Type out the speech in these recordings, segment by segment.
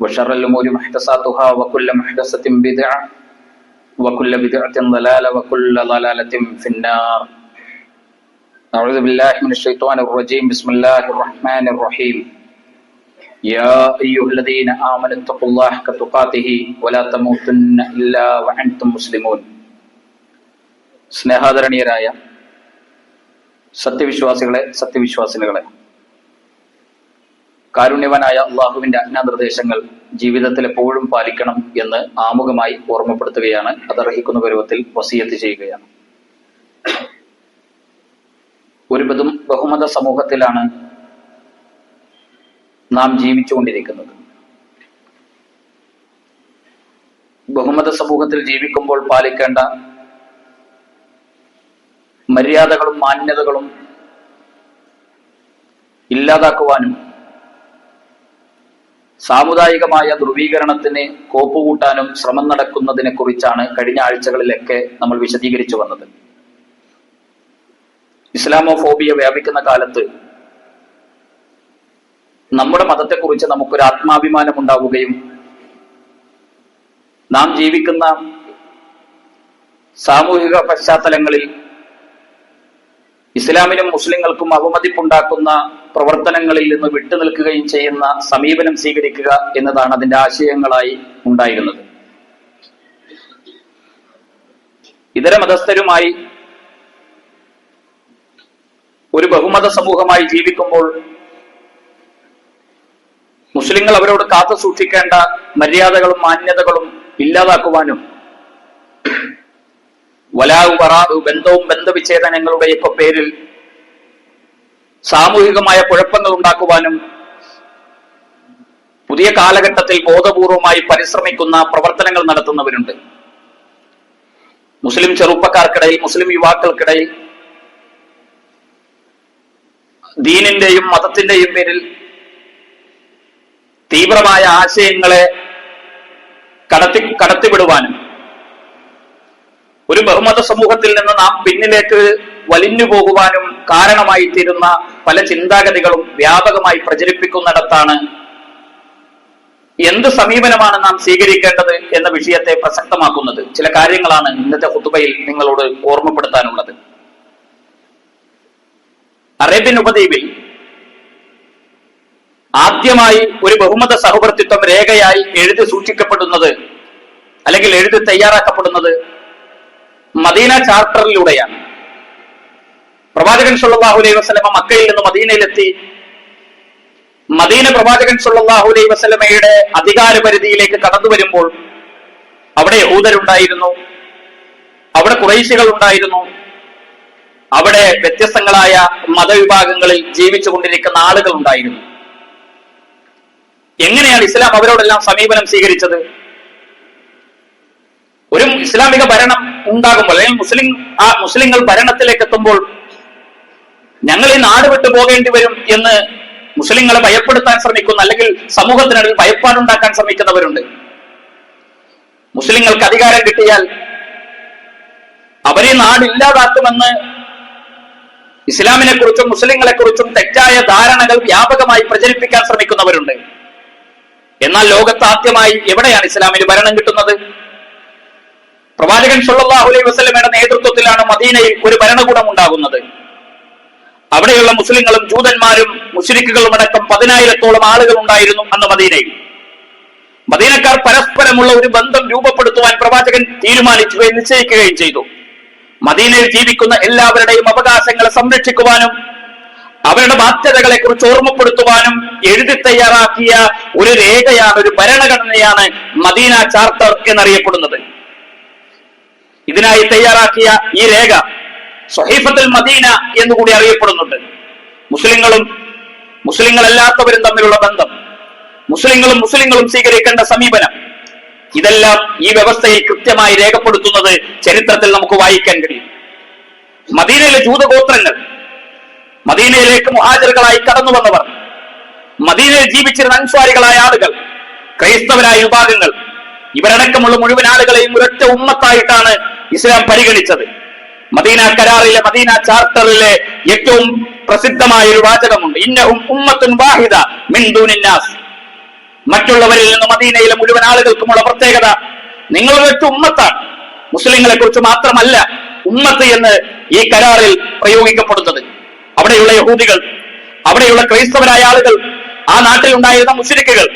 وشر الأمور محدثاتها وكل محدثة بدعة وكل بدعة ضلالة وكل ضلالة في النار أعوذ بالله من الشيطان الرجيم بسم الله الرحمن الرحيم يا أيها الذين آمنوا اتقوا الله حق تقاته ولا تموتن إلا وأنتم مسلمون സ്നേഹാദരണീയരായ സത്യവിശ്വാസികളെ സത്യവിശ്വാസിനികളെ കാരുണ്യവനായ അള്ളാഹുവിന്റെ അജ്ഞാനിർദ്ദേശങ്ങൾ ജീവിതത്തിൽ എപ്പോഴും പാലിക്കണം എന്ന് ആമുഖമായി ഓർമ്മപ്പെടുത്തുകയാണ്. അതർഹിക്കുന്ന പരുവത്തിൽ വസീയത്ത് ചെയ്യുകയാണ്. ഒരു പതും ബഹുമത സമൂഹത്തിലാണ് നാം ജീവിച്ചുകൊണ്ടിരിക്കുന്നത്. ബഹുമത സമൂഹത്തിൽ ജീവിക്കുമ്പോൾ പാലിക്കേണ്ട മര്യാദകളും മാന്യതകളും ഇല്ലാതാക്കുവാനും സാമുദായികമായ ധ്രുവീകരണത്തിന് കോപ്പുകൂട്ടാനും ശ്രമം നടക്കുന്നതിനെ കുറിച്ചാണ് കഴിഞ്ഞ ആഴ്ചകളിലൊക്കെ നമ്മൾ വിശദീകരിച്ചു വന്നത്. ഇസ്ലാമോഫോബിയ വ്യാപിക്കുന്ന കാലത്ത് നമ്മുടെ മതത്തെക്കുറിച്ച് നമുക്കൊരു ആത്മാഭിമാനം ഉണ്ടാവുകയും നാം ജീവിക്കുന്ന സാമൂഹിക പശ്ചാത്തലങ്ങളിൽ ഇസ്ലാമിനും മുസ്ലിങ്ങൾക്കും അവമതിപ്പുണ്ടാക്കുന്ന പ്രവർത്തനങ്ങളിൽ നിന്ന് വിട്ടുനിൽക്കുകയും ചെയ്യുന്ന സമീപനം സ്വീകരിക്കുക എന്നതാണ് അതിന്റെ ആശയങ്ങളായി ഉണ്ടായിരുന്നത്. ഇതര മതസ്ഥരുമായി ഒരു ബഹുമത സമൂഹമായി ജീവിക്കുമ്പോൾ മുസ്ലിങ്ങൾ അവരോട് കാത്തു സൂക്ഷിക്കേണ്ട മര്യാദകളും മാന്യതകളും ഇല്ലാതാക്കുവാനും വലാവ് വറാവ് ബന്ധവും ബന്ധവിച്ഛേദനങ്ങളുടെയൊക്കെ പേരിൽ സാമൂഹികമായ കുഴപ്പങ്ങൾ ഉണ്ടാക്കുവാനും പുതിയ കാലഘട്ടത്തിൽ ബോധപൂർവമായി പരിശ്രമിക്കുന്ന പ്രവർത്തനങ്ങൾ നടത്തുന്നവരുണ്ട്. മുസ്ലിം ചെറുപ്പക്കാർക്കിടയിൽ മുസ്ലിം യുവാക്കൾക്കിടയിൽ ദീനിന്റെയും മതത്തിന്റെയും പേരിൽ തീവ്രമായ ആശയങ്ങളെ കടത്തി കടത്തിവിടുവാനും ഒരു ബഹുമത സമൂഹത്തിൽ നിന്ന് നാം പിന്നിലേക്ക് വലിഞ്ഞു പോകുവാനും കാരണമായി തീരുന്ന പല ചിന്താഗതികളും വ്യാപകമായി പ്രചരിപ്പിക്കുന്നിടത്താണ് എന്ത് സമീപനമാണ് നാം സ്വീകരിക്കേണ്ടത് എന്ന വിഷയത്തെ പ്രസക്തമാക്കുന്നത്. ചില കാര്യങ്ങളാണ് ഇന്നത്തെ കുത്തുബയിൽ നിങ്ങളോട് ഓർമ്മപ്പെടുത്താനുള്ളത്. അറേബ്യൻ ഉപദ്വീപിൽ ആദ്യമായി ഒരു ബഹുമത സഹവർത്തിത്വം രേഖയായി എഴുതി സൂക്ഷിക്കപ്പെടുന്നത് അല്ലെങ്കിൽ എഴുതി തയ്യാറാക്കപ്പെടുന്നത് മദീന ചാർട്ടറിലൂടെയാണ്. പ്രവാചകൻ സല്ലല്ലാഹു അലൈഹി വസല്ലമ മക്കയിൽ നിന്ന് മദീനയിലെത്തി. മദീന പ്രവാചകൻ സല്ലല്ലാഹു അലൈഹി അധികാര പരിധിയിലേക്ക് കടന്നു വരുമ്പോൾ അവിടെ യഹൂദരുണ്ടായിരുന്നു. അവിടെ കുറേശികൾ ഉണ്ടായിരുന്നു അവിടെ വ്യത്യസ്തങ്ങളായ മതവിഭാഗങ്ങളിൽ ജീവിച്ചു കൊണ്ടിരിക്കുന്ന ആളുകൾ ഉണ്ടായിരുന്നു എങ്ങനെയാണ് ഇസ്ലാം അവരോടെല്ലാം സമീപനം സ്വീകരിച്ചത്? ഒരു ഇസ്ലാമിക ഭരണം ഉണ്ടാകുമ്പോൾ അല്ലെങ്കിൽ മുസ്ലിം ആ മുസ്ലിങ്ങൾ ഭരണത്തിലേക്ക് എത്തുമ്പോൾ ഞങ്ങൾ ഈ നാട് വിട്ടു പോകേണ്ടി വരും എന്ന് മുസ്ലിങ്ങളെ ഭയപ്പെടുത്താൻ ശ്രമിക്കുന്ന അല്ലെങ്കിൽ സമൂഹത്തിനിടയിൽ ഭയപ്പാടുണ്ടാക്കാൻ ശ്രമിക്കുന്നവരുണ്ട്. മുസ്ലിങ്ങൾക്ക് അധികാരം കിട്ടിയാൽ അവരെ നാടില്ലാതാക്കുമെന്ന് ഇസ്ലാമിനെ കുറിച്ചും മുസ്ലിങ്ങളെ കുറിച്ചും തെറ്റായ ധാരണകൾ വ്യാപകമായി പ്രചരിപ്പിക്കാൻ ശ്രമിക്കുന്നവരുണ്ട്. എന്നാൽ ലോകത്ത് ആദ്യമായി എവിടെയാണ് ഇസ്ലാമിന് ഭരണം കിട്ടുന്നത്? പ്രവാചകൻ സുല്ലാഹുലൈ അലൈഹി വസല്ലമയുടെ നേതൃത്വത്തിലാണ് മദീനയിൽ ഒരു ഭരണകൂടം ഉണ്ടാകുന്നത്. അവിടെയുള്ള മുസ്ലിങ്ങളും ജൂതന്മാരും മുസ്ലിക്കുകളും അടക്കം പതിനായിരത്തോളം ആളുകൾ ഉണ്ടായിരുന്നു അന്ന് മദീനയിൽ. മദീനക്കാർ പരസ്പരമുള്ള ഒരു ബന്ധം രൂപപ്പെടുത്തുവാൻ പ്രവാചകൻ തീരുമാനിക്കുകയും നിശ്ചയിക്കുകയും ചെയ്തു. മദീനയിൽ ജീവിക്കുന്ന എല്ലാവരുടെയും അവകാശങ്ങളെ സംരക്ഷിക്കുവാനും അവരുടെ ബാധ്യതകളെ കുറിച്ച് ഓർമ്മപ്പെടുത്തുവാനും എഴുതി തയ്യാറാക്കിയ ഒരു രേഖയാണ് ഒരു ഭരണഘടനയാണ് മദീന ചാർട്ടർ എന്നറിയപ്പെടുന്നത്. ഇതിനായി തയ്യാറാക്കിയ ഈ രേഖ സൊഹീഫത്തുൽ മദീന എന്ന് കൂടി അറിയപ്പെടുന്നുണ്ട്. മുസ്ലിങ്ങളും മുസ്ലിങ്ങളല്ലാത്തവരും തമ്മിലുള്ള ബന്ധം. മുസ്ലിങ്ങളും മുസ്ലിങ്ങളും സ്വീകരിക്കേണ്ട സമീപനം. ഇതെല്ലാം ഈ വ്യവസ്ഥയിൽ കൃത്യമായി രേഖപ്പെടുത്തുന്നത് ചരിത്രത്തിൽ നമുക്ക് വായിക്കാൻ കഴിയും. മദീനയിലെ ജൂതഗോത്രങ്ങൾ മദീനയിലേക്ക് മുഹാജറുകളായി കടന്നു വന്നവർ മദീനയിൽ ജീവിച്ചിരുന്ന അൻസ്വാരികളായ ആളുകൾ ക്രൈസ്തവരായ വിഭാഗങ്ങൾ ഇവരടക്കമുള്ള മുഴുവൻ ആളുകളെയും ഒരൊറ്റ ഉമ്മത്തായിട്ടാണ് ഇസ്ലാം പരിഗണിച്ചത്. മദീന കരാറിലെ മദീന ചാർട്ടറിലെ ഏറ്റവും പ്രസിദ്ധമായ ഒരു വാചകമുണ്ട്. ഇന്നഹും ഉമ്മത്തുൻ വാഹിദ മിൻ ദൂനിന്നാസ് മറ്റുള്ളവരിൽ നിന്ന് മദീനയിലെ മുഴുവൻ ആളുകൾക്കുമുള്ള പ്രത്യേകത നിങ്ങൾ ഒരൊറ്റ ഉമ്മത്താണ്. മുസ്ലിങ്ങളെ കുറിച്ച് മാത്രമല്ല ഉമ്മത്ത് എന്ന് ഈ കരാറിൽ പ്രയോഗിക്കപ്പെടുന്നത്. അവിടെയുള്ള യഹൂദികൾ അവിടെയുള്ള ക്രൈസ്തവരായ ആളുകൾ ആ നാട്ടിൽ ഉണ്ടായിരുന്ന മുസ്ലിക്കുകൾ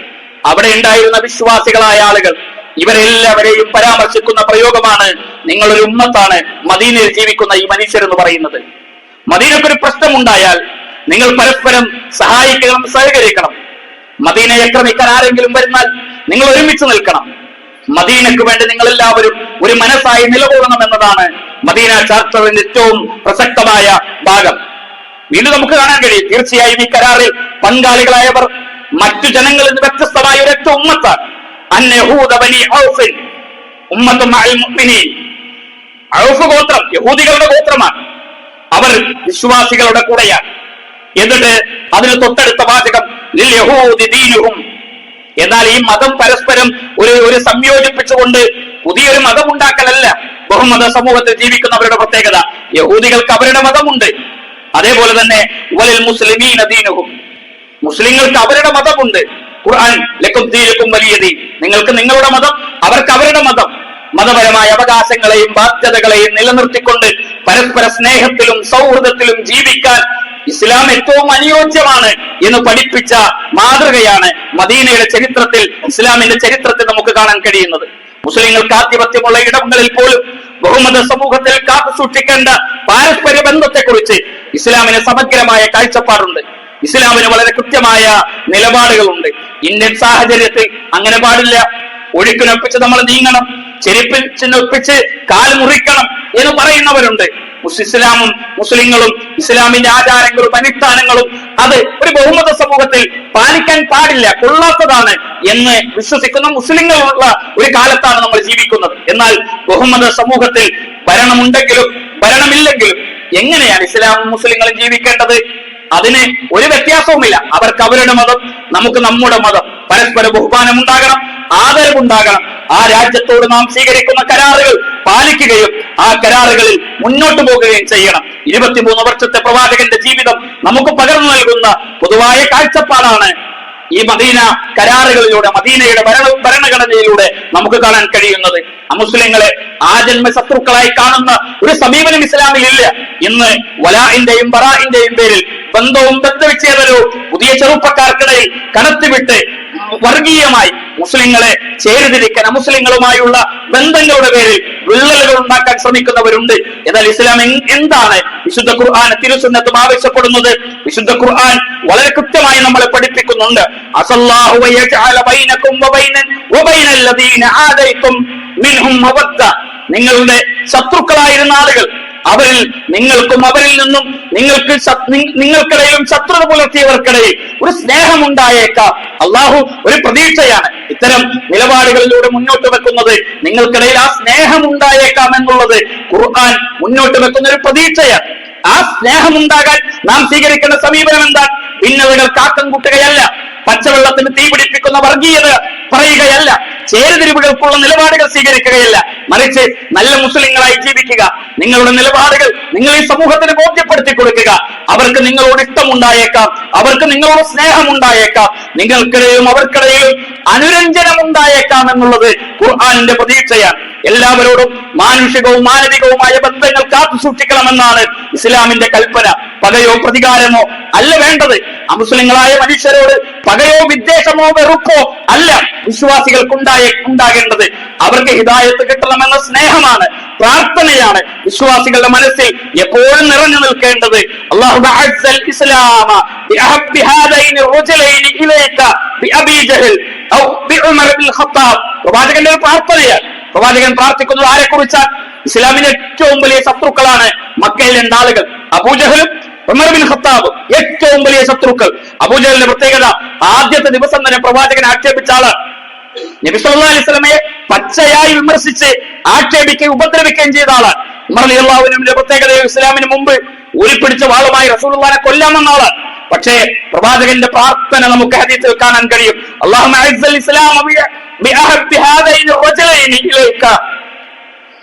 അവിടെ ഉണ്ടായിരുന്ന വിശ്വാസികളായ ആളുകൾ ഇവരെല്ലാവരെയും പരാമർശിക്കുന്ന പ്രയോഗമാണ് നിങ്ങളൊരു ഉമ്മത്താണ് മദീനയിൽ ജീവിക്കുന്ന ഈ മനുഷ്യർ എന്ന് പറയുന്നത്. മദീനക്കൊരു പ്രശ്നമുണ്ടായാൽ നിങ്ങൾ പരസ്പരം സഹായിക്കണം സഹകരിക്കണം. മദീനയെ ആക്രമിക്കാൻ ആരെങ്കിലും വരുന്നാൽ നിങ്ങൾ ഒരുമിച്ച് നിൽക്കണം. മദീനക്ക് വേണ്ടി നിങ്ങൾ എല്ലാവരും ഒരു മനസ്സായി നിലകൊള്ളണം എന്നതാണ് മദീന ചാർട്ടറിന്റെ ഏറ്റവും പ്രസക്തമായ ഭാഗം. വീണ്ടും നമുക്ക് കാണാൻ കഴിയും. തീർച്ചയായും ഈ കരാറിൽ പങ്കാളികളായവർ മറ്റു ജനങ്ങളിൽ നിന്ന് വ്യത്യസ്തമായ ഒരൊറ്റ ഉമ്മത്താണ്. ഗോത്രം യഹൂദികളുടെ ഗോത്രമാണ്. അവർ വിശ്വാസികളുടെ കൂടെയാണ്. എന്നിട്ട് അതിന് തൊട്ടടുത്ത വാചകം എന്നാൽ ഈ മതം പരസ്പരം ഒരു ഒരു സംയോജിപ്പിച്ചുകൊണ്ട് പുതിയൊരു മതം ഉണ്ടാക്കലല്ല ബഹുമത സമൂഹത്തിൽ ജീവിക്കുന്നവരുടെ പ്രത്യേകത. യഹൂദികൾക്ക് അവരുടെ മതമുണ്ട്. അതേപോലെ തന്നെ വലിൽ മുസ്ലിമീന ദീനുഹും. മുസ്ലിങ്ങൾക്ക് അവരുടെ മതമുണ്ട്. ഖുർആൻ ലക്കും ദീനുക്കും വലിയ ദീൻ. നിങ്ങൾക്ക് നിങ്ങളുടെ മതം അവർക്ക് അവരുടെ മതം. മതപരമായ അവകാശങ്ങളെയും ബാധ്യതകളെയും നിലനിർത്തിക്കൊണ്ട് പരസ്പര സ്നേഹത്തിലും സൗഹൃദത്തിലും ജീവിക്കാൻ ഇസ്ലാം ഏറ്റവും അനുയോജ്യമാണ് എന്ന് പഠിപ്പിച്ച മാതൃകയാണ് മദീനയുടെ ചരിത്രത്തിൽ ഇസ്ലാമിന്റെ ചരിത്രത്തിൽ നമുക്ക് കാണാൻ കഴിയുന്നത്. മുസ്ലിങ്ങൾക്ക് ആധിപത്യമുള്ള ഇടങ്ങളിൽ പോലും ബഹുമത സമൂഹത്തിൽ കാത്തു സൂക്ഷിക്കേണ്ട പാരസ്പര്യ ബന്ധത്തെക്കുറിച്ച് ഇസ്ലാമിന് സമഗ്രമായ കാഴ്ചപ്പാടുണ്ട്. ഇസ്ലാമിന് വളരെ കൃത്യമായ നിലപാടുകളുണ്ട്. ഇന്ത്യൻ സാഹചര്യത്തിൽ അങ്ങനെ പാടില്ല. ഒഴുക്കിനൊപ്പിച്ച് നമ്മൾ നീങ്ങണം. ചെരുപ്പിൽ ചിന്നൊപ്പിച്ച് കാൽ മുറിക്കണം എന്ന് പറയുന്നവരുണ്ട്. ഇസ്ലാമും മുസ്ലിങ്ങളും ഇസ്ലാമിന്റെ ആചാരങ്ങളും അനുഷ്ഠാനങ്ങളും അത് ഒരു ബഹുമത സമൂഹത്തിൽ പാലിക്കാൻ പാടില്ല കൊള്ളാത്തതാണ് എന്ന് വിശ്വസിക്കുന്ന മുസ്ലിങ്ങളുള്ള ഒരു കാലത്താണ് നമ്മൾ ജീവിക്കുന്നത്. എന്നാൽ ബഹുമത സമൂഹത്തിൽ ഭരണമുണ്ടെങ്കിലും ഭരണമില്ലെങ്കിലും എങ്ങനെയാണ് ഇസ്ലാമും മുസ്ലിങ്ങളും ജീവിക്കേണ്ടത്? അതിന് ഒരു വ്യത്യാസവുമില്ല. അവർക്ക് അവരുടെ മതം നമുക്ക് നമ്മുടെ മതം. പരസ്പര ബഹുമാനം ഉണ്ടാകണം ആദരവുണ്ടാകണം. ആ രാജ്യത്തോട് നാം സ്വീകരിക്കുന്ന കരാറുകൾ പാലിക്കുകയും ആ കരാറുകളിൽ മുന്നോട്ട് പോകുകയും ചെയ്യണം. ഇരുപത്തിമൂന്ന് വർഷത്തെ പ്രവാചകന്റെ ജീവിതം നമുക്ക് പകർന്നു നൽകുന്ന പൊതുവായ കാഴ്ചപ്പാടാണ് ഈ മദീന കരാറുകളിലൂടെ മദീനയുടെ ഭരണ ഭരണഘടനയിലൂടെ നമുക്ക് കാണാൻ കഴിയുന്നത്. അമുസ്ലിങ്ങളെ ജന്മ ശത്രുക്കളായി കാണുന്ന ഒരു സമീപനം ഇസ്ലാമിൽ ഇല്ല ഇന്ന് വലാഇന്റെയും ബറാഇന്റെയും പേരിൽ ബന്ധവും ബന്ധവിച്ഛേദനവും പുതിയ ചെറുപ്പക്കാർക്കിടയിൽ കടത്തിവിട്ട് വർഗീയമായി മുസ്ലിങ്ങളെ ചേരുതിരിക്കാൻ മുസ്ലിങ്ങളുമായുള്ള ബന്ധങ്ങളുടെ പേരിൽ വിള്ളലുകൾ ഉണ്ടാക്കാൻ ശ്രമിക്കുന്നവരുണ്ട്. എന്നാൽ ഇസ്ലാം എന്താണ് വിശുദ്ധ ഖുർആൻ തിരുസുന്നത്തും ആവശ്യപ്പെടുന്നത്? വിശുദ്ധ ഖുർആൻ വളരെ കൃത്യമായി നമ്മളെ പഠിപ്പിക്കുന്നുണ്ട്. നിങ്ങളുടെ ശത്രുക്കളായിരുന്ന ആളുകൾ അവരിൽ നിങ്ങൾക്കും അവരിൽ നിന്നും നിങ്ങൾക്ക് നിങ്ങൾക്കിടയിലും ശത്രുത പുലർത്തിയവർക്കിടയിൽ ഒരു സ്നേഹം ഉണ്ടായേക്കാം അള്ളാഹു ഒരു പ്രതീക്ഷയാണ്. ഇത്തരം നിലപാടുകളിലൂടെ മുന്നോട്ട് വെക്കുന്നത് നിങ്ങൾക്കിടയിൽ ആ സ്നേഹം ഉണ്ടായേക്കാം എന്നുള്ളത് ഖുർആൻ മുന്നോട്ട് വെക്കുന്ന ഒരു പ്രതീക്ഷയാണ്. ആ സ്നേഹം ഉണ്ടാകാൻ നാം സ്വീകരിക്കേണ്ട സമീപനം എന്താ ഭിന്നതകൾ കാക്കം കൂട്ടുകയല്ല. പച്ചവെള്ളത്തിന് തീ പിടിപ്പിക്കുന്ന വർഗീയത പറയുകയല്ല. ചേരുതിരിവുകൾക്കുള്ള നിലപാടുകൾ സ്വീകരിക്കുകയല്ല. മറിച്ച് നല്ല മുസ്ലിങ്ങളായി ജീവിക്കുക. നിങ്ങളുടെ നിലപാടുകൾ നിങ്ങൾ ഈ സമൂഹത്തിന് ബോധ്യപ്പെടുത്തി കൊടുക്കുക. അവർക്ക് നിങ്ങളോട് ഇഷ്ടമുണ്ടായേക്കാം. അവർക്ക് നിങ്ങളോട് സ്നേഹം ഉണ്ടായേക്കാം നിങ്ങൾക്കിടയിലും അവർക്കിടയിലും അനുരഞ്ജനം ഉണ്ടായേക്കാം എന്നുള്ളത് ഖുർആാനിന്റെ പ്രതീക്ഷയാണ്. എല്ലാവരോടും മാനുഷികവും മാനവികവുമായ ബന്ധങ്ങൾ കാത്തു സൂക്ഷിക്കണമെന്നാണ് ഇസ്ലാമിന്റെ കൽപ്പന. പകയോ പ്രതികാരമോ അല്ല വേണ്ടത്. അമുസ്ലിങ്ങളായ മനുഷ്യരോട് പകയോ വിദ്വേഷമോ വെറുപ്പോ അല്ല വിശ്വാസികൾക്ക് ഉണ്ടായ ഉണ്ടാകേണ്ടത് അവർക്ക് ഹിതായത്ത് കിട്ടണമെന്ന സ്നേഹമാണ് പ്രാർത്ഥനയാണ്. വിശ്വാസികളുടെ മനസ്സിൽ എപ്പോഴും നിറഞ്ഞു നിൽക്കേണ്ടത് പ്രവാചകന്റെ ഒരു പ്രാർത്ഥനയാണ്. പ്രവാചകൻ പ്രാർത്ഥിക്കുന്നത് ആരെ കുറിച്ചാൽ ഇസ്ലാമിന്റെ ഏറ്റവും വലിയ ശത്രുക്കളാണ് മക്കയിലെ ആളുകൾ അബൂജഹലും ഖത്താബ് ഏറ്റവും വലിയ ശത്രുക്കൾ. അബൂജലിന്റെ പ്രത്യേകത ആദ്യത്തെ ദിവസം തന്നെ പ്രവാചകൻ ആക്ഷേപിച്ച ആൾ. നബി അലൈഹി പച്ചയായി വിമർശിച്ച് ആക്ഷേപിക്കുകയും ഉപദ്രവിക്കുകയും ചെയ്ത ആൾ. ഉമർ പ്രത്യേകത ഇസ്ലാമിന് മുമ്പ് ഉരുപ്പിടിച്ച വാളുമായി റസൂലുള്ളാനെ കൊല്ലാമെന്ന ആളാണ് പക്ഷേ പ്രവാചകന്റെ പ്രാർത്ഥന നമുക്ക് ഹദീസിൽ കാണാൻ കഴിയും. അള്ളാഹു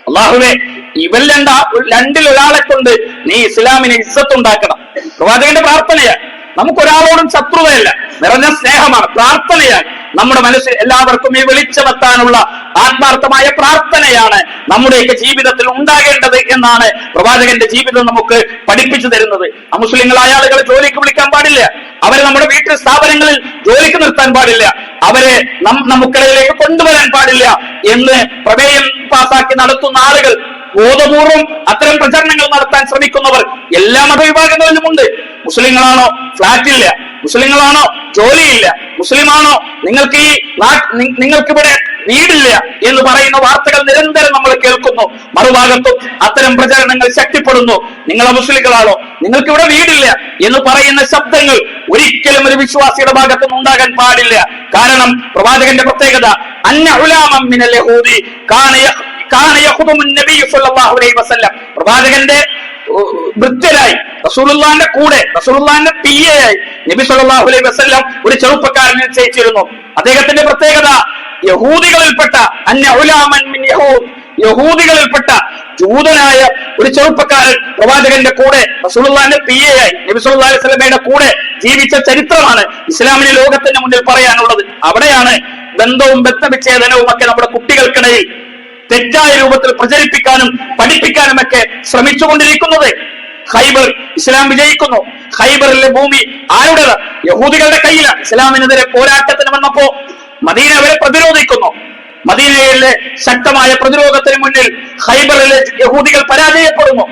അള്ളാഹുവെ ഇവൻ രണ്ടാ രണ്ടിൽ ഒരാളെ കൊണ്ട് നീ ഇസ്ലാമിന് ഇസ്സത്തുണ്ടാക്കണം പ്രവാചകന്റെ പ്രാർത്ഥനയാണ്. നമുക്കൊരാളോടും ശത്രുതയല്ല. നിറഞ്ഞ സ്നേഹമാണ്. പ്രാർത്ഥനയാണ്. നമ്മുടെ മനസ്സിൽ എല്ലാവർക്കും ഈ വെളിച്ചമെത്താനുള്ള ആത്മാർത്ഥമായ പ്രാർത്ഥനയാണ് നമ്മുടെയൊക്കെ ജീവിതത്തിൽ ഉണ്ടാകേണ്ടത് എന്നാണ് പ്രവാചകന്റെ ജീവിതം നമുക്ക് പഠിപ്പിച്ചു തരുന്നത്. ആ മുസ്ലിങ്ങളായ ആളുകളെ ജോലിക്ക് വിളിക്കാൻ പാടില്ല. അവരെ നമ്മുടെ വീട്ടിൽ സ്ഥാപനങ്ങളിൽ ജോലിക്ക് നിർത്താൻ പാടില്ല. അവരെ നമുക്കിടയിലേക്ക് കൊണ്ടുവരാൻ പാടില്ല എന്ന് പ്രമേയം പാസാക്കി നടത്തുന്ന ആളുകൾ ബോധപൂർവം അത്തരം പ്രചരണങ്ങൾ നടത്താൻ ശ്രമിക്കുന്നവർ എല്ലാ മതവിഭാഗങ്ങളിലുമുണ്ട്. മുസ്ലിങ്ങളാണോ? ഫ്ലാറ്റില്ല. മുസ്ലിങ്ങളാണോ? ജോലിയില്ല. മുസ്ലിമാണോ? നിങ്ങൾക്ക് ഈ നിങ്ങൾക്കിവിടെ വീടില്ല എന്ന് പറയുന്ന വാർത്തകൾ നിരന്തരം നമ്മൾ കേൾക്കുന്നു. മറുഭാഗത്തും അത്തരം പ്രചരണങ്ങൾ ശക്തിപ്പെടുന്നു. നിങ്ങളെ മുസ്ലിങ്ങളാണോ? നിങ്ങൾക്ക് ഇവിടെ വീടില്ല എന്ന് പറയുന്ന ശബ്ദങ്ങൾ ഒരിക്കലും ഒരു വിശ്വാസിയുടെ ഭാഗത്തു ഉണ്ടാകാൻ പാടില്ല. കാരണം പ്രവാചകന്റെ പ്രത്യേകത അന്ന ഉലാമം മിനൽ യഹൂദി പ്രവാചകന്റെ ഭൃത്യരായി റസൂലുള്ളാന്റെ കൂടെ റസൂലുള്ളാന്റെ പി എ ആയി നബി സല്ലല്ലാഹു അലൈഹി വസല്ലം ഒരു ചെറുപ്പക്കാരനെ നിശ്ചയിച്ചിരുന്നു. അദ്ദേഹത്തിന്റെ പ്രത്യേകത യഹൂദികളിൽപ്പെട്ട അന്യ ഉലാമൻ മിൻ യഹൂദ്. യഹൂദികളിൽപ്പെട്ട ജൂതനായ ഒരു ചെറുപ്പക്കാരൻ പ്രവാചകന്റെ കൂടെ റസൂലുള്ളാന്റെ പി എ ആയി നബി സല്ലല്ലാഹു അലൈഹി വസല്ലമയുടെ കൂടെ ജീവിച്ച ചരിത്രമാണ് ഇസ്ലാമിന് ലോകത്തിന്റെ മുന്നിൽ പറയാനുള്ളത്. അവിടെയാണ് ബന്ധവും ബന്ധവിച്ഛേദനവും ഒക്കെ നമ്മുടെ കുട്ടികൾക്കിടയിൽ തെറ്റായ രൂപത്തിൽ പ്രചരിപ്പിക്കാനും പഠിപ്പിക്കാനും ഒക്കെ ശ്രമിച്ചുകൊണ്ടിരിക്കുന്നത്. ഹൈബർ ഇസ്ലാം വിജയിക്കുന്നു. ഹൈബറിലെ ഭൂമി ആരുടേത്? യഹൂദികളുടെ കയ്യിലാണ്. ഇസ്ലാമിനെതിരെ പോരാട്ടത്തിന് വന്നപ്പോ മദീന അവരെ പ്രതിരോധിക്കുന്നു. മദീനയിലെ ശക്തമായ പ്രതിരോധത്തിന് മുന്നിൽ ഹൈബറിലെ യഹൂദികൾ പരാജയപ്പെടുന്നു.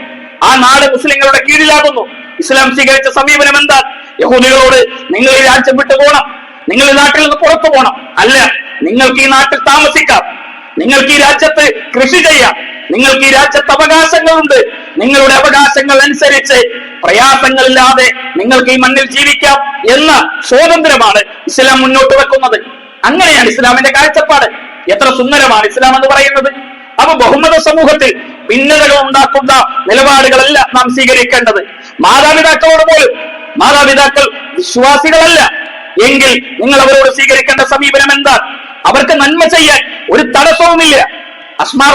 ആ നാട് മുസ്ലിങ്ങളുടെ കീഴിലാകുന്നു. ഇസ്ലാം സ്വീകരിച്ച സമീപനം എന്താ യഹൂദികളോട് നിങ്ങൾ ഈ രാജ്യം വിട്ടു പോകണം നിങ്ങൾ ഈ നാട്ടിൽ നിന്ന് പുറത്തു പോകണം. അല്ല നിങ്ങൾക്ക് ഈ നാട്ടിൽ താമസിക്കാം. നിങ്ങൾക്ക് ഈ രാജ്യത്ത് കൃഷി ചെയ്യാം. നിങ്ങൾക്ക് ഈ രാജ്യത്ത് അവകാശങ്ങളുണ്ട്. നിങ്ങളുടെ അവകാശങ്ങൾ അനുസരിച്ച് പ്രയാസങ്ങളില്ലാതെ നിങ്ങൾക്ക് ഈ മണ്ണിൽ ജീവിക്കാം എന്ന സ്വാതന്ത്ര്യമാണ് ഇസ്ലാം മുന്നോട്ട് വെക്കുന്നത്. അങ്ങനെയാണ് ഇസ്ലാമിന്റെ കാഴ്ചപ്പാട്. എത്ര സുന്ദരമാണ് ഇസ്ലാം എന്ന് പറയുന്നത്. അപ്പൊ ബഹുമത സമൂഹത്തിൽ ഭിന്നതകൾ ഉണ്ടാക്കുന്ന നിലപാടുകളല്ല നാം സ്വീകരിക്കേണ്ടത്. മാതാപിതാക്കളോട് പോലും മാതാപിതാക്കൾ വിശ്വാസികളല്ല. എങ്കിൽ നിങ്ങൾ അവരോട് സ്വീകരിക്കേണ്ട സമീപനം എന്താ അവർക്ക് നന്മ ചെയ്യാൻ അസ്മാർ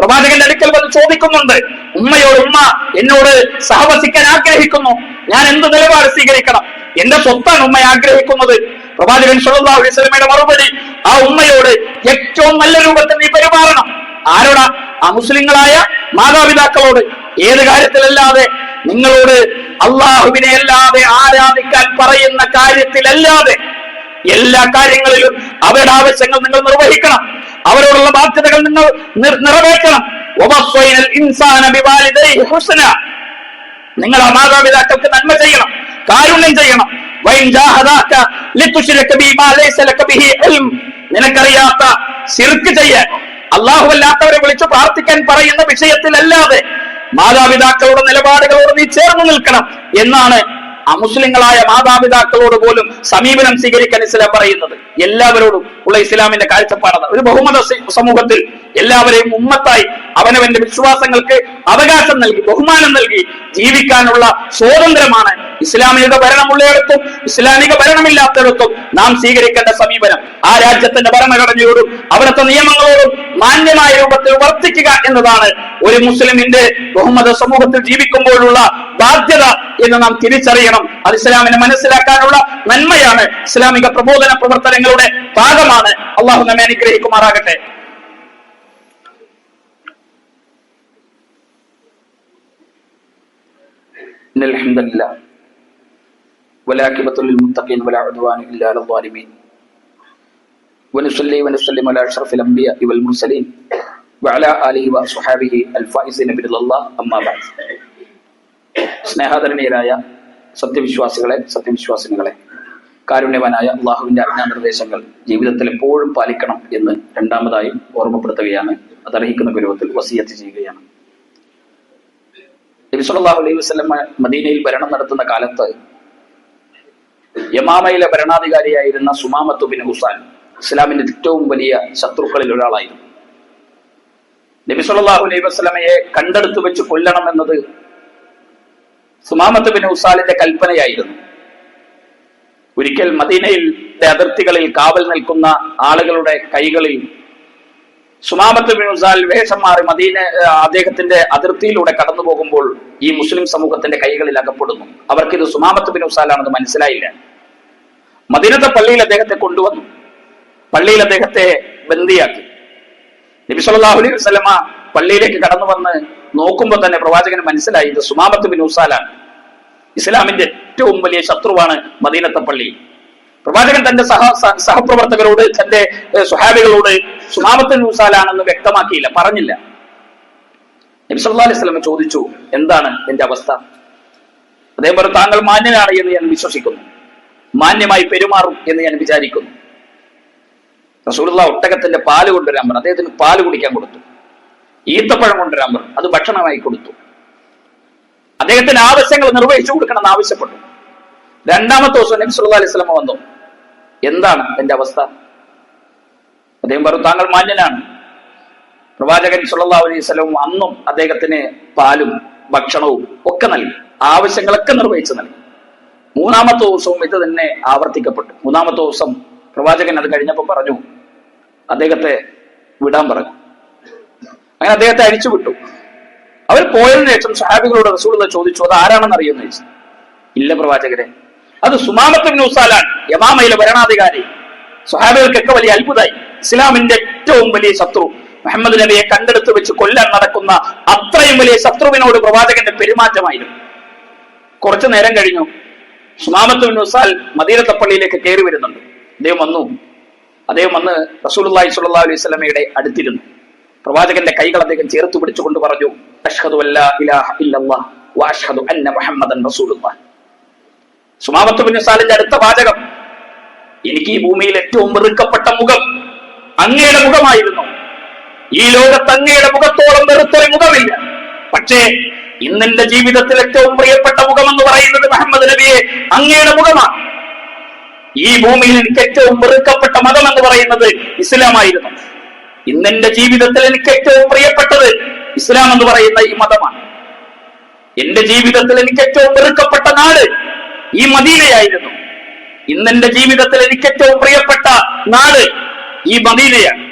പ്രവാചകന്റെ അടുക്കൽ വന്ന് ചോദിക്കുന്നുണ്ട്. ഉമ്മയോട് ഉമ്മ എന്നോട് സഹവസിക്കാൻ ആഗ്രഹിക്കുന്നു. ഞാൻ എന്ത് നിലപാട് സ്വീകരിക്കണം? എന്റെ സ്വത്താണ് ഉമ്മ ആഗ്രഹിക്കുന്നത്. പ്രവാചകൻ വസല്ലമയുടെ മറുപടി ആ ഉമ്മയോട് ഏറ്റവും നല്ല രൂപത്തിൽ നീ പെരുമാറണം. ആരോടാ? ആ മുസ്ലിങ്ങളായ മാതാപിതാക്കളോട്. ഏത് കാര്യത്തിലല്ലാതെ നിങ്ങളോട് അള്ളാഹുവിനെ അല്ലാതെ ആരാധിക്കാൻ പറയുന്ന കാര്യത്തിലല്ലാതെ എല്ലാ കാര്യങ്ങളിലും അവരുടെ ആവശ്യങ്ങൾ നിങ്ങൾ നിർവഹിക്കണം. അവരോടുള്ള ബാധ്യതകൾ നിങ്ങൾ നിറവേറ്റണം. നിങ്ങൾ ആ മാതാപിതാക്കൾക്ക് നന്മ ചെയ്യണം കാരുണ്യം ചെയ്യണം. നിനക്കറിയാത്ത സിർക്ക് ചെയ്യാൻ അല്ലാത്തവരെ വിളിച്ചു പ്രാർത്ഥിക്കാൻ പറയുന്ന വിഷയത്തിലല്ലാതെ മാതാപിതാക്കളുടെ നിലപാടുകളോട് നീ ചേർന്ന് നിൽക്കണം എന്നാണ് അമുസ്ലിങ്ങളായ മാതാപിതാക്കളോട് പോലും സമീപനം സ്വീകരിക്കാൻ ഇസ്ലാം പറയുന്നത്. എല്ലാവരോടും ഉള്ള ഇസ്ലാമിന്റെ കാഴ്ചപ്പാടാണ്. ഒരു ബഹുമത സമൂഹത്തിൽ എല്ലാവരെയും ഉമ്മത്തായി അവനവന്റെ വിശ്വാസങ്ങൾക്ക് അവകാശം നൽകി ബഹുമാനം നൽകി ജീവിക്കാനുള്ള സ്വാതന്ത്ര്യമാണ് ഇസ്ലാമിക ഭരണമുള്ളയിടത്തും ഇസ്ലാമിക ഭരണമില്ലാത്തിടത്തും നാം സ്വീകരിക്കേണ്ട സമീപനം. ആ രാജ്യത്തിന്റെ ഭരണഘടനയോടും അവിടുത്തെ നിയമങ്ങളോടും മാന്യമായ രൂപത്തിൽ വർത്തിക്കുക എന്നതാണ് ഒരു മുസ്ലിമിന്റെ ബഹുമത സമൂഹത്തിൽ ജീവിക്കുമ്പോഴുള്ള ബാധ്യത എന്ന് നാം തിരിച്ചറിയണം. അത് ഇസ്ലാമിനെ മനസ്സിലാക്കാനുള്ള നന്മയാണ്. ഇസ്ലാമിക പ്രബോധന പ്രവർത്തനങ്ങളുടെ ഭാഗമാണ്. അള്ളാഹു നമ്മെ അനുഗ്രഹിക്കുമാറാകട്ടെ. إن الحمد لله والعاقبة للمتقين ولا عدوان إلا على الظالمين ونصلي ونسلم على أشرف الأنبياء والمرسلين وعلى آله وصحابه الفائزين برضا الله أما بعد സ്നേഹാദരണീയരായ സത്യവിശ്വാസികളെ സത്യവിശ്വാസിനികളെ കാരുണ്യവാനായ അള്ളാഹുവിന്റെ ആജ്ഞാനിർദ്ദേശങ്ങൾ ജീവിതത്തിൽ എപ്പോഴും പാലിക്കണം എന്ന് രണ്ടാമതായും ഓർമ്മപ്പെടുത്തുകയാണ് അതർഹിക്കുന്ന ഗുരുവത്തിൽ വസിയത്ത് ചെയ്യുകയാണ് നബിസ്വല്ലാഹു അലൈഹി വസ്ലം മദീനയിൽ ഭരണം നടത്തുന്ന കാലത്ത് യമാമയിലെ ഭരണാധികാരിയായിരുന്ന സുമാമത്ത് ബിൻ ഹുസാൻ ഇസ്ലാമിന്റെ ഏറ്റവും വലിയ ശത്രുക്കളിൽ ഒരാളായിരുന്നു. നബി സല്ലല്ലാഹു അലൈഹി വസ്ലമയെ കണ്ടെടുത്ത് വെച്ച് കൊല്ലണം എന്നത് സുമാമത്ത് ബിൻ ഹുസാലിന്റെ കൽപ്പനയായിരുന്നു. ഒരിക്കൽ മദീനയിൽ അതിർത്തികളിൽ കാവൽ നിൽക്കുന്ന ആളുകളുടെ കൈകളിൽ സുമാമത്ത് ബിൻ ഉസാൽ വേഷം മാറി മദീന അദ്ദേഹത്തിന്റെ അതിർത്തിയിലൂടെ കടന്നു പോകുമ്പോൾ ഈ മുസ്ലിം സമൂഹത്തിന്റെ കൈകളിൽ അകപ്പെടുന്നു. അവർക്കിത് സുമാമത്ത് ബിൻ ഉസാലാണെന്ന് മനസ്സിലായില്ല. മദീനത്തെ പള്ളിയിൽ അദ്ദേഹത്തെ കൊണ്ടുവന്നു. പള്ളിയിൽ അദ്ദേഹത്തെ ബന്ദിയാക്കി. നബി സല്ലല്ലാഹു അലൈഹി പള്ളിയിലേക്ക് കടന്നു വന്ന് നോക്കുമ്പോൾ തന്നെ പ്രവാചകന് മനസ്സിലായി ഇത് സുമാമത്ത് ബിൻ ഉസാലാണ്. ഇസ്ലാമിന്റെ ഏറ്റവും വലിയ ശത്രുവാണ് മദീനത്തെ പള്ളി. പ്രവാചകൻ തന്റെ സഹ സഹപ്രവർത്തകരോട് തന്റെ സുഹാബികളോട് സ്വഹാബികളോട് മൂസാലാണെന്ന് വ്യക്തമാക്കിയില്ല പറഞ്ഞില്ല. നബി സല്ലല്ലാഹു അലൈഹി വസല്ലമ ചോദിച്ചു എന്താണ് എന്റെ അവസ്ഥ? പറഞ്ഞു താങ്കൾ മാന്യനാണ് എന്ന് ഞാൻ വിശ്വസിക്കുന്നു. മാന്യമായി പെരുമാറും എന്ന് ഞാൻ വിചാരിക്കുന്നു. റസൂലുള്ള ഒട്ടകത്തിന്റെ പാൽ കൊണ്ടുവരാൻ പറഞ്ഞു അദ്ദേഹത്തിന് പാൽ കുടിക്കാൻ കൊടുത്തു. ഈത്തപ്പഴം കൊണ്ടുവരാൻ പറഞ്ഞു അത് ഭക്ഷണമായി കൊടുത്തു. അദ്ദേഹത്തിന് ആവശ്യങ്ങൾ നിർവഹിച്ചു കൊടുക്കണം എന്ന് ആവശ്യപ്പെട്ടു. രണ്ടാമത്തെ ദിവസം നബി സല്ലല്ലാഹു അലൈഹി സ്വലമ വന്നു. എന്താണ് എന്റെ അവസ്ഥ? അദ്ദേഹം പറഞ്ഞു താങ്കൾ മാന്യനാണ്. പ്രവാചകൻ സല്ലല്ലാഹു അലൈഹി സ്വലവും അന്നും അദ്ദേഹത്തിന് പാലും ഭക്ഷണവും ഒക്കെ നൽകി. ആവശ്യങ്ങളൊക്കെ നിർവഹിച്ചു നൽകി. മൂന്നാമത്തെ ദിവസവും ഇത് തന്നെ ആവർത്തിക്കപ്പെട്ടു. മൂന്നാമത്തെ ദിവസം പ്രവാചകൻ അത് കഴിഞ്ഞപ്പോൾ പറഞ്ഞു അദ്ദേഹത്തെ വിടാൻ പറഞ്ഞു. അങ്ങനെ അദ്ദേഹത്തെ അഴിച്ചു വിട്ടു. അവർ പോയതിനു ശേഷം സഹാബികളോട് റസൂൾ ചോദിച്ചു അത് ആരാണെന്ന് അറിയുമെന്ന് ചോദിച്ചു ഇല്ല പ്രവാചകരെ അത് സുമാമത്ത് ബിൻ ഉസാലാണ് യമാമയിലെ ഭരണാധികാരി. സ്വഹാബികൾക്കൊക്കെ വലിയ അത്ഭുതമായി. ഇസ്ലാമിന്റെ ഏറ്റവും വലിയ ശത്രു മുഹമ്മദ് നബിയെ കണ്ടെടുത്ത് വെച്ച് കൊല്ലാൻ നടക്കുന്ന അത്രയും വലിയ ശത്രുവിനോട് പ്രവാചകന്റെ പെരുമാറ്റമായിരുന്നു. കുറച്ചു നേരം കഴിഞ്ഞു സുമാമത്ത് ഉസാൽ മദീനത്തെ പള്ളിയിലേക്ക് കയറി വരുന്നുണ്ട്. അദ്ദേഹം വന്നു. അദ്ദേഹം വന്ന് റസൂലുള്ളാഹി സുല്ലാ അലൈഹി സ്വലമയുടെ അടുത്തിരുന്നു. പ്രവാചകന്റെ കൈകൾ അദ്ദേഹം ചേർത്ത് പിടിച്ചുകൊണ്ട് പറഞ്ഞു അഷ്ഹദു അല്ലാ ഇലാഹ ഇല്ലല്ലാഹ് വ അഷ്ഹദു അന്ന മുഹമ്മദൻ റസൂലുള്ളാഹ്. സുമാമത്ത് പുണ്യസാലിന്റെ അടുത്ത വാചകം എനിക്ക് ഈ ഭൂമിയിൽ ഏറ്റവും വെറുക്കപ്പെട്ട മുഖം അങ്ങയുടെ മുഖമായിരുന്നു. ഈ ലോകത്ത് അങ്ങയുടെ മുഖത്തോളം വെറുത്തൊരു മുഖമില്ല. പക്ഷേ ഇന്നെന്റെ ജീവിതത്തിൽ ഏറ്റവും പ്രിയപ്പെട്ട മുഖം എന്ന് പറയുന്നത് മുഹമ്മദ് നബിയെ അങ്ങയുടെ മുഖമാണ്. ഈ ഭൂമിയിൽ എനിക്ക് ഏറ്റവും വെറുക്കപ്പെട്ട മതം എന്ന് പറയുന്നത് ഇസ്ലാമായിരുന്നു. ഇന്നെന്റെ ജീവിതത്തിൽ എനിക്ക് ഏറ്റവും പ്രിയപ്പെട്ടത് ഇസ്ലാം എന്ന് പറയുന്ന ഈ മതമാണ്. എന്റെ ജീവിതത്തിൽ എനിക്ക് ഏറ്റവും വെറുക്കപ്പെട്ട നാട് ഈ മദീനയായിരുന്നു. ഇന്നെന്റെ ജീവിതത്തിൽ എനിക്ക് ഏറ്റവും പ്രിയപ്പെട്ട നാട് ഈ മദീനയാണ്.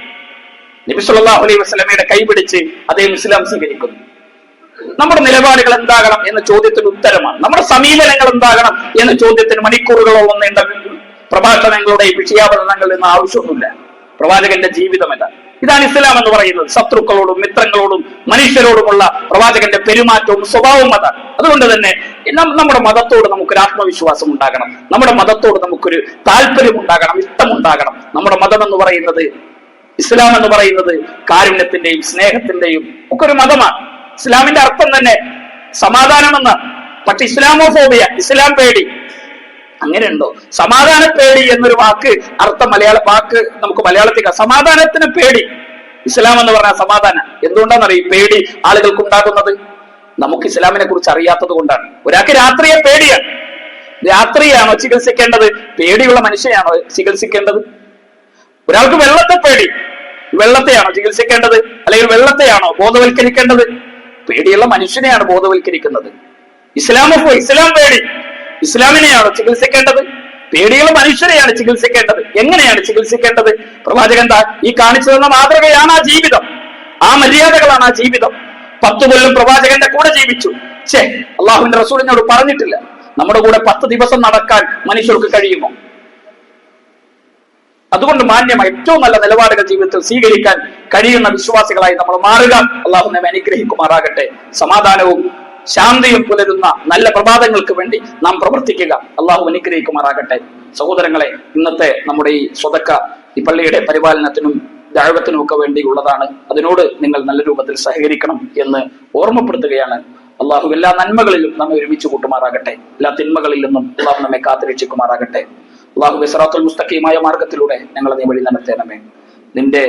നബി സല്ലല്ലാഹു അലൈഹി വസല്ലമയുടെ കൈപിടിച്ച് അദ്ദേഹം ഇസ്ലാം സ്വീകരിക്കുന്നു. നമ്മുടെ നിലപാടുകൾ എന്താകണം എന്ന ചോദ്യത്തിന് ഉത്തരമാണ്. നമ്മുടെ സമീപനങ്ങൾ എന്താകണം എന്ന ചോദ്യത്തിന് മണിക്കൂറുകളോളം നീണ്ട പ്രഭാഷണങ്ങളുടെയും വിഷയാവതരണങ്ങളിൽ നിന്ന് ആവശ്യമൊന്നുമില്ല. പ്രവാചകന്റെ ജീവിതം എന്താണ് ഇതാണ് ഇസ്ലാം എന്ന് പറയുന്നത്. ശത്രുക്കളോടും മിത്രങ്ങളോടും മനുഷ്യരോടുമുള്ള പ്രവാചകന്റെ പെരുമാറ്റവും സ്വഭാവവും അതാണ് അതുകൊണ്ട് തന്നെ നമ്മുടെ മതത്തോട് നമുക്കൊരു ആത്മവിശ്വാസം ഉണ്ടാകണം. നമ്മുടെ മതത്തോട് നമുക്കൊരു താല്പര്യം ഉണ്ടാകണം ഇഷ്ടമുണ്ടാകണം. നമ്മുടെ മതം എന്ന് പറയുന്നത് ഇസ്ലാം എന്ന് പറയുന്നത് കാരുണ്യത്തിന്റെയും സ്നേഹത്തിന്റെയും ഒക്കെ ഒരു മതമാണ്. ഇസ്ലാമിന്റെ അർത്ഥം തന്നെ സമാധാനമെന്ന് പക്ഷെ ഇസ്ലാമോഫോബിയ ഇസ്ലാം പേടി. അങ്ങനെയുണ്ടോ? സമാധാന പേടി എന്നൊരു വാക്ക് അർത്ഥം മലയാള വാക്ക് നമുക്ക് മലയാളത്തിൽ. സമാധാനത്തിന് പേടി. ഇസ്ലാം എന്ന് പറഞ്ഞാൽ സമാധാനം. എന്തുകൊണ്ടാണെന്നറിയോ പേടി ആളുകൾക്ക് ഉണ്ടാകുന്നത് നമുക്ക് ഇസ്ലാമിനെ കുറിച്ച് അറിയാത്തത് കൊണ്ടാണ്. ഒരാൾക്ക് രാത്രിയെ പേടിയാണ്. രാത്രിയാണോ ചികിത്സിക്കേണ്ടത്? പേടിയുള്ള മനുഷ്യനാണോ ചികിത്സിക്കേണ്ടത്? ഒരാൾക്ക് വെള്ളത്തെ പേടി. വെള്ളത്തെയാണോ ചികിത്സിക്കേണ്ടത്? അല്ലെങ്കിൽ വെള്ളത്തെയാണോ ബോധവൽക്കരിക്കേണ്ടത്? പേടിയുള്ള മനുഷ്യനെയാണ് ബോധവൽക്കരിക്കുന്നത്. ഇസ്ലാമോ ഇസ്ലാം പേടി. ഇസ്ലാമിനെയാണോ ചികിത്സിക്കേണ്ടത്. പേടിയുള്ള മനുഷ്യരെയാണ് ചികിത്സിക്കേണ്ടത്. എങ്ങനെയാണ് ചികിത്സിക്കേണ്ടത്? പ്രവാചകൻ ഈ കാണിച്ചു തന്ന മാതൃകയാണ് ആ ജീവിതം. ആ മര്യാദകളാണ് ആ ജീവിതം. പത്തു കൊല്ലം പ്രവാചകന്റെ കൂടെ ജീവിച്ചു. ഛേ അള്ളാഹുവിന്റെ റസൂലിനോട് പറഞ്ഞിട്ടില്ല. നമ്മുടെ കൂടെ പത്ത് ദിവസം നടക്കാൻ മനുഷ്യർക്ക് കഴിയുമോ? അതുകൊണ്ട് മാന്യമായ ഏറ്റവും നല്ല നിലപാടുകൾ ജീവിതത്തിൽ സ്വീകരിക്കാൻ കഴിയുന്ന വിശ്വാസികളായി നമ്മൾ മാറുക. അള്ളാഹു നമ്മെ അനുഗ്രഹിക്കുമാറാകട്ടെ. സമാധാനവും ശാന്തിയും പുലരുന്ന നല്ല പ്രഭാതങ്ങൾക്ക് വേണ്ടി നാം പ്രവർത്തിക്കുക. അള്ളാഹു അനുഗ്രഹിക്കുമാറാകട്ടെ. സഹോദരങ്ങളെ ഇന്നത്തെ നമ്മുടെ ഈ സ്വതക്ക ഈ പള്ളിയുടെ പരിപാലനത്തിനും ദാഴ്വത്തിനും ഒക്കെ വേണ്ടിയുള്ളതാണ്. അതിനോട് നിങ്ങൾ നല്ല രൂപത്തിൽ സഹകരിക്കണം എന്ന് ഓർമ്മപ്പെടുത്തുകയാണ്. അള്ളാഹു എല്ലാ നന്മകളിലും നമ്മെ ഒരുമിച്ച് കൂട്ടുമാറാകട്ടെ. എല്ലാ തിന്മകളിൽ നിന്നും അള്ളാഹു നമ്മെ കാത്തിരക്ഷിക്കുമാറാകട്ടെ. അള്ളാഹു ബിസ്റാത്തുൽ മുസ്തഖീമായ മാർഗത്തിലൂടെ ഞങ്ങളെ നീ വഴി നടത്തേണമേ നിന്റെ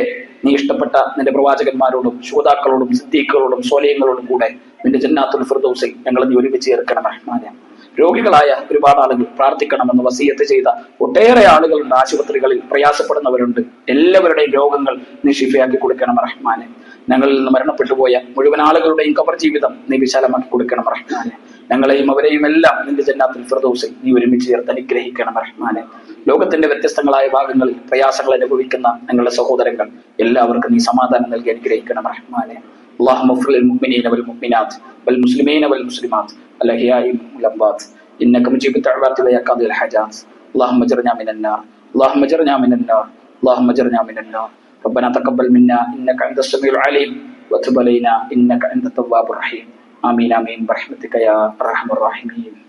നീ ഇഷ്ടപ്പെട്ട നിന്റെ പ്രവാചകന്മാരോടും ശ്രോതാക്കളോടും സിദ്ദീഖുകളോടും സോലയങ്ങളോടും കൂടെ നിന്റെ ജന്നാത്തുൽ ഫിർദൗസിൽ ഞങ്ങളെ നീ ഒരുമിച്ച് ചേർക്കണം റഹ്മാനെ രോഗികളായ ഒരുപാട് ആളുകൾ പ്രാർത്ഥിക്കണമെന്ന് വസീയത്ത് ചെയ്ത ഒട്ടേറെ ആളുകളുണ്ട് ആശുപത്രികളിൽ പ്രയാസപ്പെടുന്നവരുണ്ട്. എല്ലാവരുടെയും രോഗങ്ങൾ നീ ഷിഫയാക്കി കൊടുക്കണം റഹ്മാനെ. ഞങ്ങളിൽ നിന്ന് മരണപ്പെട്ടു പോയ മുഴുവൻ ആളുകളുടെയും കവർ ജീവിതം നീ വിശാലമാക്കി കൊടുക്കണം റഹ്മാനെ. ഞങ്ങളെയും അവരെയും എല്ലാം നിന്റെ ജന്നാത്തുൽ ഫിർദൗസിൽ നീ ഒരുമിച്ച് ചേർത്ത് അനുഗ്രഹിക്കണം റഹ്മാനെ. ലോകത്തിന്റെ വ്യത്യസ്തങ്ങളായ ഭാഗങ്ങളിൽ പ്രയാസങ്ങൾ അനുഭവിക്കുന്ന ഞങ്ങളുടെ സഹോദരങ്ങൾ എല്ലാവർക്കും നീ സമാധാനം നൽകി അനുഗ്രഹിക്കണം റഹ്മാനെ. اللهم اغفر للمؤمنين والمؤمنات والمسلمين والمسلمات الأحياء والأموات إنك مجيب الدعوات ويا قاضي الحاجات اللهم اجرنا من النار اللهم اجرنا من النار اللهم اجرنا من النار ربنا تقبل منا إنك أنت السميع العليم وتب علينا إنك أنت التواب الرحيم آمين آمين برحمتك يا أرحم الراحمين